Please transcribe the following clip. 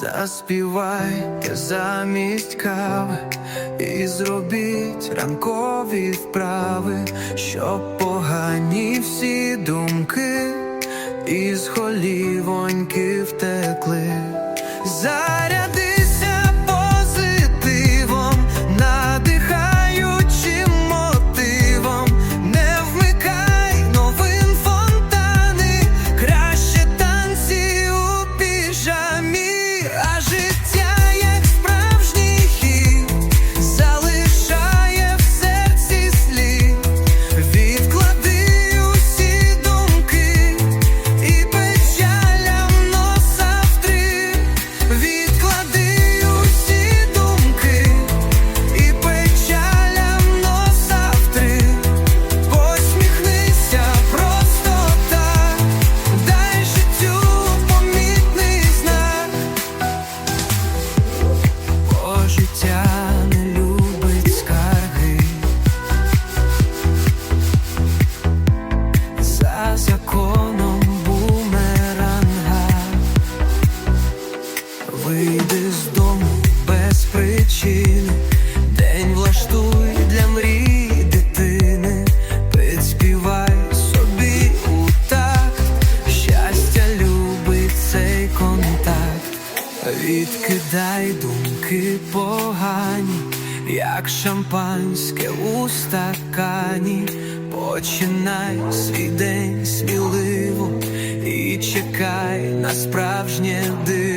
заспівайте замість кави і зробіть ранкові вправи, щоб погані всі думки із холівоньки втекли. Вийди з дому без причини, відкидай думки погані, як шампанське у стакані, починай свій день сміливо і чекай на справжнє диво.